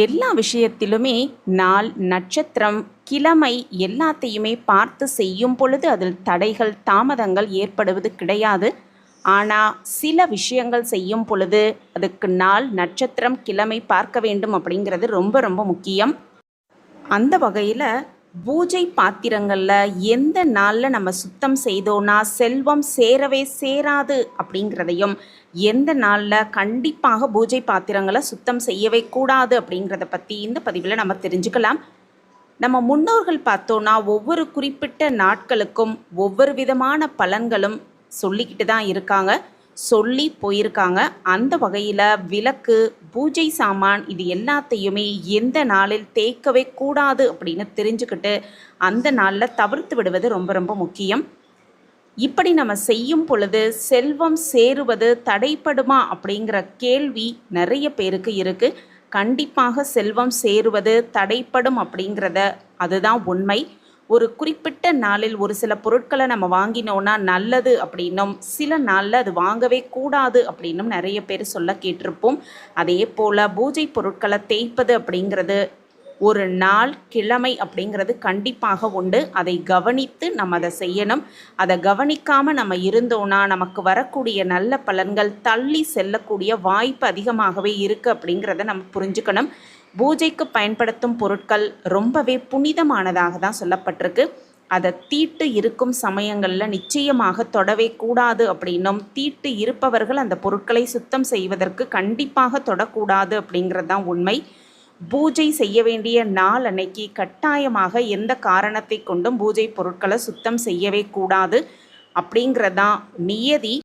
எல்லா விஷயத்திலுமே நாள் நட்சத்திரம் கிழமை எல்லாத்தையுமே பார்த்து செய்யும் பொழுது அதில் தடைகள் தாமதங்கள் ஏற்படுவது கிடையாது. ஆனால் சில விஷயங்கள் செய்யும் பொழுது அதுக்கு நாள் நட்சத்திரம் கிழமை பார்க்க வேண்டும் அப்படிங்கிறது ரொம்ப ரொம்ப முக்கியம். அந்த வகையில் பூஜை பாத்திரங்களில் எந்த நாளில் நம்ம சுத்தம் செய்தோன்னா செல்வம் சேரவே சேராது அப்படிங்கிறதையும் எந்த நாளில் கண்டிப்பாக பூஜை பாத்திரங்களை சுத்தம் செய்யவே கூடாது அப்படிங்கிறத பற்றி இந்த பதிவில் நம்ம தெரிஞ்சுக்கலாம். நம்ம முன்னோர்கள் பார்த்தோன்னா ஒவ்வொரு குறிப்பிட்ட நாட்களுக்கும் ஒவ்வொரு விதமான பலன்களும் சொல்லிக்கிட்டு தான் இருக்காங்க. சொல்லி போயிருக்காங்க. அந்த வகையில் விளக்கு பூஜை சாமான் இது எல்லாத்தையுமே எந்த நாளில் தேய்க்கவே கூடாது அப்படின்னு தெரிஞ்சுக்கிட்டு அந்த நாளில் தவிர்த்து விடுவது ரொம்ப ரொம்ப முக்கியம். இப்படி நம்ம செய்யும் பொழுது செல்வம் சேருவது தடைப்படுமா அப்படிங்கிற கேள்வி நிறைய பேருக்கு இருக்குது கண்டிப்பாக செல்வம் சேருவது தடைப்படும் அப்படிங்கிறத அதுதான் உண்மை. ஒரு குறிப்பிட்ட நாளில் ஒரு சில பொருட்களை நம்ம வாங்கினோன்னா நல்லது அப்படின்னும் சில நாளில் அது வாங்கவே கூடாது அப்படின்னும் நிறைய பேர் சொல்ல கேட்டிருப்போம். அதே போல் பூஜை பொருட்களை தேய்ப்பது அப்படிங்கிறது ஒரு நாள் கிழமை அப்படிங்கிறது கண்டிப்பாக உண்டு. அதை கவனித்து நம்ம அதை செய்யணும். அதை கவனிக்காமல் நம்ம இருந்தோன்னா நமக்கு வரக்கூடிய நல்ல பலன்கள் தள்ளி செல்லக்கூடிய வாய்ப்பு அதிகமாகவே இருக்குது அப்படிங்கிறத நம்ம புரிஞ்சுக்கணும். பூஜைக்கு பயன்படுத்தும் பொருட்கள் ரொம்பவே புனிதமானதாக தான் சொல்லப்பட்டிருக்கு. அதை தீட்டு இருக்கும் சமயங்களில் நிச்சயமாக தொடவே கூடாது அப்படின்னும் தீட்டு இருப்பவர்கள் அந்த பொருட்களை சுத்தம் செய்வதற்கு கண்டிப்பாக தொடக்கூடாது அப்படிங்கிறது தான் உண்மை. பூஜை செய்ய வேண்டிய நாள் அன்னைக்கு கட்டாயமாக எந்த காரணத்தை கொண்டும் பூஜை பொருட்களை சுத்தம் செய்யவே கூடாது அப்படிங்கிறதான் நியதி.